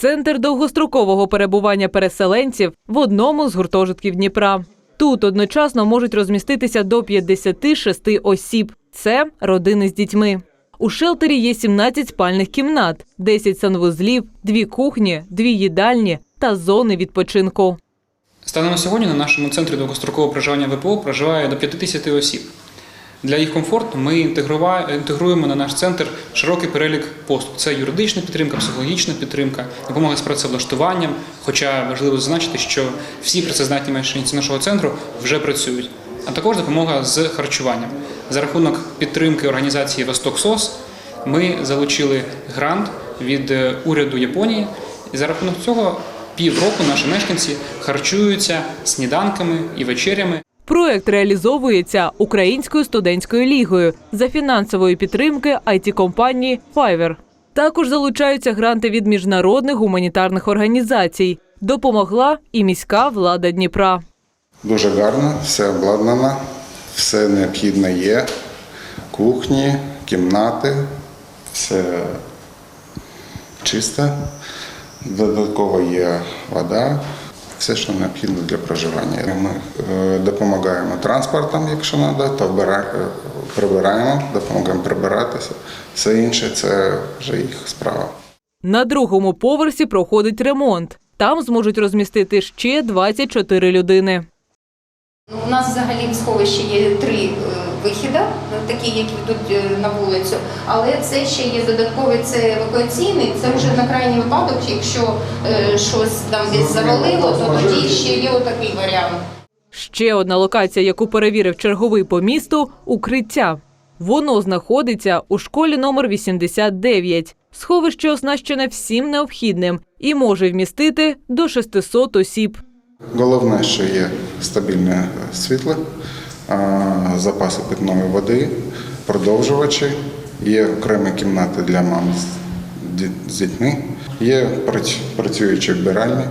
Центр довгострокового перебування переселенців в одному з гуртожитків Дніпра. Тут одночасно можуть розміститися до 56 осіб. Це родини з дітьми. У шелтері є 17 спальних кімнат, 10 санвузлів, дві кухні, дві їдальні та зони відпочинку. Станом на сьогодні на нашому центрі довгострокового проживання ВПО проживає до 50 осіб. Для їх комфорту ми інтегруємо на наш центр широкий перелік послуг. Це юридична підтримка, психологічна підтримка, допомога з працевлаштуванням. Хоча важливо зазначити, що всі працездатні мешканці нашого центру вже працюють, а також допомога з харчуванням. За рахунок підтримки організації Восток СОС ми залучили грант від е, уряду Японії, і за рахунок цього півроку наші мешканці харчуються сніданками і вечерями. Проект реалізовується Українською студентською лігою за фінансової підтримки it компанії Fiverr. Також залучаються гранти від міжнародних гуманітарних організацій. Допомогла і міська влада Дніпра. Дуже гарно, все обладнано, все необхідне є. Кухні, кімнати, все чисто. Додатково є вода, все, що необхідно для проживання. Ми е, допомагаємо транспортом, якщо треба, то е, прибираємо, допомагаємо прибиратися. Все інше це вже їх справа. На другому поверсі проходить ремонт. Там зможуть розмістити ще 24 людини. У нас взагалі в сховищі є три е, вихіди, е, такі, які ведуть е, на вулицю, але це ще є додатковий, це евакуаційний, це вже на крайній випадок, якщо е, щось там десь завалило, то тоді ще є отакий варіант. Ще одна локація, яку перевірив черговий по місту укриття. Воно знаходиться у школі номер 89. Сховище оснащене всім необхідним і може вмістити до 600 осіб. Головне, що є стабільне світло, запаси питної води, продовжувачі, є окремі кімнати для мам з дітьми, є працюючі вбиральні.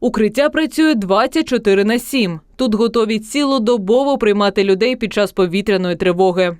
Укриття працює 24 на 7. Тут готові цілодобово приймати людей під час повітряної тривоги.